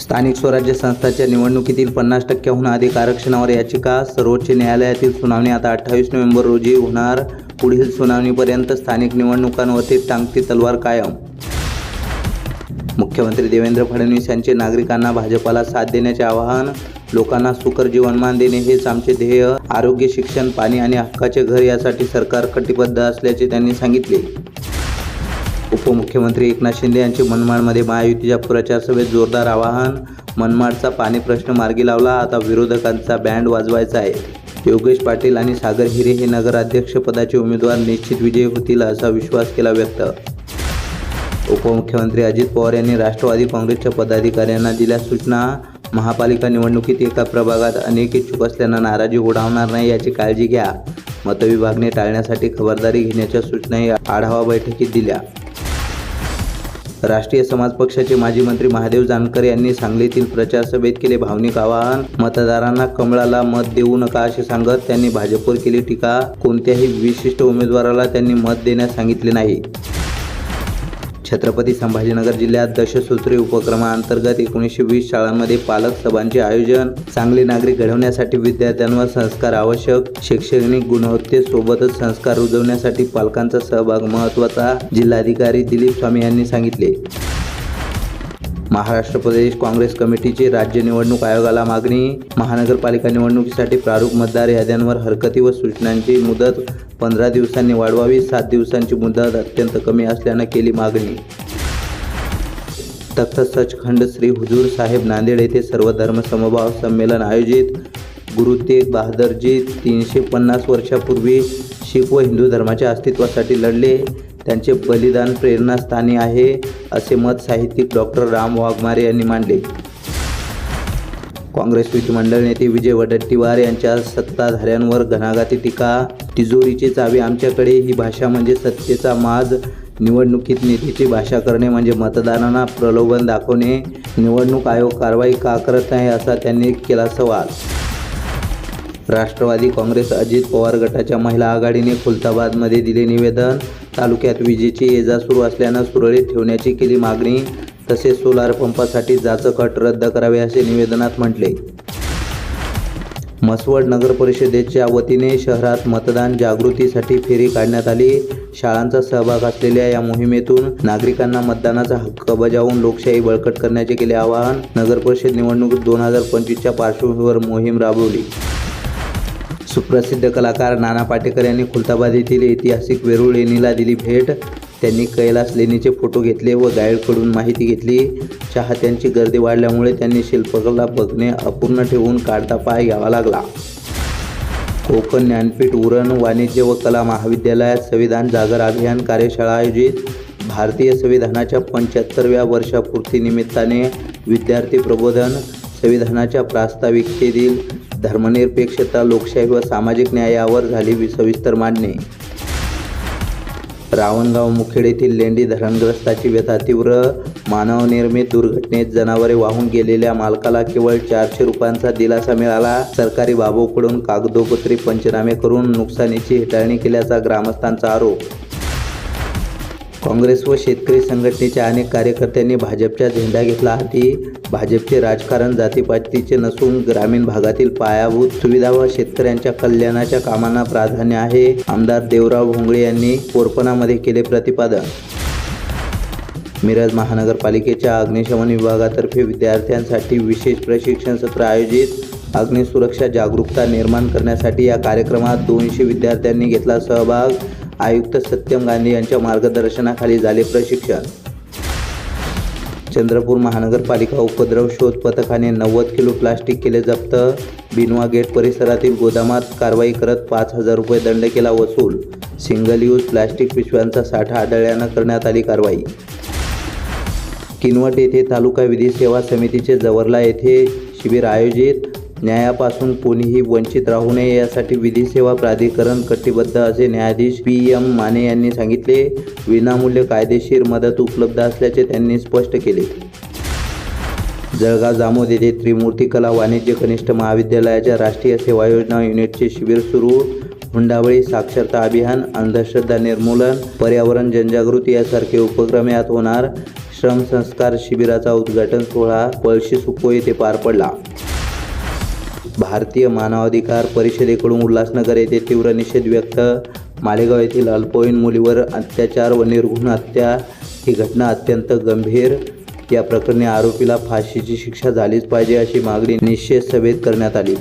स्थानिक स्वराज्य संस्थांच्या निवडणुकीतील पन्नास टक्क्याहून अधिक आरक्षणावर याचिका. सर्वोच्च न्यायालयातील सुनावणी आता अठ्ठावीस नोव्हेंबर रोजी होणार. पुढील सुनावणीपर्यंत स्थानिक निवडणुकांवरती टांगती तलवार कायम. मुख्यमंत्री देवेंद्र फडणवीस यांचे नागरिकांना भाजपाला साथ देण्याचे आवाहन लोकांना सुकर जीवनमान देणे हेच आमचे ध्येय आरोग्य शिक्षण पाणी आणि हक्काचे घर यासाठी सरकार कटिबद्ध असल्याचे त्यांनी सांगितले. उपमुख्यमंत्री एकनाथ शिंदे यांचे मनमाडमध्ये महायुतीच्या प्रचार सभेत जोरदार आवाहन मनमाडचा पाणी प्रश्न मार्गी लावला आता विरोधकांचा बँड वाजवायचा आहे. योगेश पाटील आणि सागर हिरे हे नगराध्यक्षपदाचे उमेदवार निश्चित विजयी होतील असा विश्वास केला व्यक्त उपमुख्यमंत्री अजित पवार यांनी राष्ट्रवादी काँग्रेसच्या पदाधिकाऱ्यांना दिल्या सूचना. महापालिका निवडणुकीत एका प्रभागात अनेक इच्छुक असल्यानं नाराजी उडावणार नाही याची काळजी घ्या. मतविभागणी टाळण्यासाठी खबरदारी घेण्याच्या सूचनाही आढावा बैठकीत दिल्या. राष्ट्रीय समाज पक्षाचे माजी मंत्री महादेव जानकर यांनी सांगलीतील प्रचार सभेत केले भावनिक आवाहन. मतदारांना कमळाला मत देऊ नका असे सांगत त्यांनी भाजपवर केली टीका. कोणत्याही विशिष्ट उमेदवाराला त्यांनी मत देण्यास सांगितले नाही. छत्रपती संभाजीनगर जिल्ह्यात दशसूत्री उपक्रमाअंतर्गत एकोणीसशे वीस शाळांमध्ये पालक सभांचे आयोजन चांगले नागरिक घडवण्यासाठी विद्यार्थ्यांवर संस्कार आवश्यक शैक्षणिक गुणवत्तेसोबतच संस्कार रुजवण्यासाठी पालकांचा सहभाग महत्त्वाचा जिल्हाधिकारी दिलीप स्वामी यांनी सांगितले. महाराष्ट्र प्रदेश काँग्रेस कमिटीची राज्य निवडणूक आयोगाला मागणी. महानगरपालिका निवडणुकीसाठी प्रारूप मतदार याद्यांवर हरकती व सूचनांची मुदत पंधरा दिवसांनी वाढवावी सात दिवसांची मुदत अत्यंत कमी असल्यानं केली मागणी. तख्त सचखंड श्री हुजूर साहेब नांदेड येथे सर्वधर्म समभाव संमेलन आयोजित. गुरु तेग बहादरजी तीनशे पन्नास वर्षापूर्वी शीख व हिंदू धर्माच्या अस्तित्वासाठी लढले. त्यांचे बलिदान प्रेरणास्थानी आहे असे मत साहित्यिक डॉक्टर राम वाघमारे यांनी मांडले. काँग्रेस विधिमंडळ नेते विजय वडट्टीवार यांच्या सत्ताधाऱ्यांवर घणाघाती टीका तिजोरीची चावी आमच्याकडे ही भाषा म्हणजे सत्तेचा माज निवडणुकीत निधीची भाषा करणे म्हणजे मतदारांना प्रलोभन दाखवणे निवडणूक आयोग कारवाई का करत नाही असा त्यांनी केला सवाल. राष्ट्रवादी काँग्रेस अजित पवार गटाच्या महिला आघाडीने खुलताबादमध्ये दिले निवेदन तालुक्यात विजेची येजा सुरू असल्यानं सुरळीत ठेवण्याची केली मागणी तसेच सोलार पंपासाठी जाचक रद्द करावे असे निवेदनात म्हटले. मसवड नगर परिषदेच्या वतीने शहरात मतदान जागृतीसाठी फेरी काढण्यात आली. शाळांचा सहभाग असलेल्या या मोहिमेतून नागरिकांना मतदानाचा हक्क बजावून लोकशाही बळकट करण्याचे केले आवाहन नगर परिषद निवडणूक दोन हजार पंचवीसच्या पार्श्वभूमीवर मोहीम राबवली. सुप्रसिद्ध कलाकार नाना पाटेकर यांनी खुलताबाद येथील ऐतिहासिक वेरूळ लेणीला दिली भेट. त्यांनी कैलास लेणीचे फोटो घेतले व गाईडकडून माहिती घेतली. चाहत्यांची गर्दी वाढल्यामुळे त्यांनी शिल्पकला बघणे अपूर्ण ठेवून काढता पाय घ्यावा लागला. कोकण ज्ञानपीठ उरण वाणिज्य व कला महाविद्यालयात संविधान जागर अभियान कार्यशाळा आयोजित. भारतीय संविधानाच्या पंच्याहत्तरव्या वर्षापूर्तीनिमित्ताने विद्यार्थी प्रबोधन संविधानाच्या प्रास्ताविकतेतील धर्मनिरपेक्षता लोकशाही व सामाजिक न्याय यावर झाली सविस्तर मांडणी. रावणगाव मुखेड येथील लेंडी धरणग्रस्ताची व्यथा तीव्र मानवनिर्मित दुर्घटनेत जनावरे वाहून गेलेल्या मालकाला केवळ चारशे रुपयांचा दिलासा मिळाला. सरकारी बाबूकडून कागदोपत्री पंचनामे करून नुकसानीची हेटाळणी केल्याचा ग्रामस्थांचा आरोप. काँग्रेस व शेतकरी संघटनेच्या अनेक कार्यकर्त्यांनी भाजपचा झेंडा घेतला. हाती भाजपचे राजकारण जातीपातीचे नसून ग्रामीण भागातील पायाभूत सुविधा व शेतकऱ्यांच्या कल्याणाच्या कामांना प्राधान्य आहे. आमदार देवराव भोंगळे यांनी कोरपणामध्ये केले प्रतिपादन. मिरज महानगरपालिकेच्या अग्निशमन विभागातर्फे विद्यार्थ्यांसाठी विशेष प्रशिक्षण सत्र आयोजित. अग्निसुरक्षा जागरूकता निर्माण करण्यासाठी या कार्यक्रमात दोनशे विद्यार्थ्यांनी घेतला सहभाग. आयुक्त सत्यम गांधी यांच्या मार्गदर्शनाखाली झाले प्रशिक्षण. चंद्रपूर महानगरपालिका उपद्रव शोध पथकाने नव्वद किलो प्लास्टिक केले जप्त. बिनवा गेट परिसरातील गोदामात कारवाई करत पाच हजार रुपये दंड केला वसूल. सिंगल यूज प्लास्टिक पिशव्यांचा साठा आढळल्यानं करण्यात आली कारवाई. किनवट येथे तालुका विधी सेवा समितीचे जवरला येथे शिबिर आयोजित. न्यायापासून कोणीही वंचित राहू नये यासाठी विधी सेवा प्राधिकरण कटिबद्ध असे न्यायाधीश पी एम माने यांनी सांगितले. विनामूल्य कायदेशीर मदत उपलब्ध असल्याचे त्यांनी स्पष्ट केले. जळगाव जामोद येथे त्रिमूर्ती कला वाणिज्य कनिष्ठ महाविद्यालयाच्या राष्ट्रीय सेवा योजना युनिटचे शिबिर सुरू. हुंडावळी साक्षरता अभियान अंधश्रद्धा निर्मूलन पर्यावरण जनजागृती यासारखे उपक्रम यात होणार. श्रमसंस्कार शिबिराचा उद्घाटन सोहळा पळशी सुको येथे पार पडला. भारतीय मानवाधिकार परिषदेकडून उल्हासनगर येथे तीव्र निषेध व्यक्त. मालेगाव येथील अल्पवयीन मुलीवर अत्याचार व निर्घुण हत्या. ही घटना अत्यंत गंभीर. या प्रकरणी आरोपीला फाशीची शिक्षा झालीच पाहिजे अशी मागणी निषेध सभेत करण्यात आली.